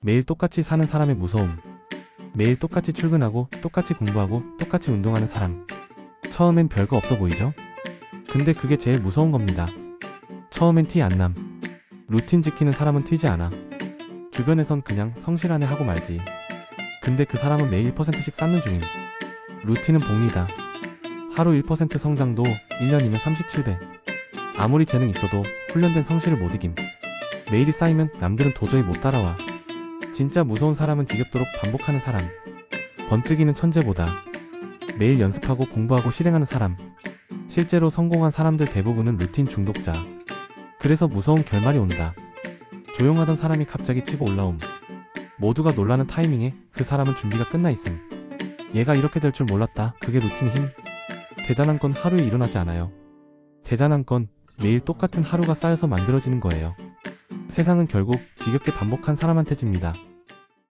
매일 똑같이 사는 사람의 무서움. 매일 똑같이 출근하고 똑같이 공부하고 똑같이 운동하는 사람. 처음엔 별거 없어 보이죠? 근데 그게 제일 무서운 겁니다. 처음엔 티 안 남. 루틴 지키는 사람은 튀지 않아. 주변에선 그냥 성실하네 하고 말지. 근데 그 사람은 매일 1%씩 쌓는 중임. 루틴은 복리다. 하루 1% 성장도 1년이면 37배. 아무리 재능 있어도 훈련된 성실을 못 이김. 매일이 쌓이면 남들은 도저히 못 따라와. 진짜 무서운 사람은 지겹도록 반복하는 사람. 번뜩이는 천재보다 매일 연습하고 공부하고 실행하는 사람. 실제로 성공한 사람들 대부분은 루틴 중독자. 그래서 무서운 결말이 온다. 조용하던 사람이 갑자기 치고 올라옴. 모두가 놀라는 타이밍에 그 사람은 준비가 끝나 있음. 얘가 이렇게 될 줄 몰랐다. 그게 루틴 힘. 대단한 건 하루에 일어나지 않아요. 대단한 건 매일 똑같은 하루가 쌓여서 만들어지는 거예요. 세상은 결국 지겹게 반복한 사람한테 집니다.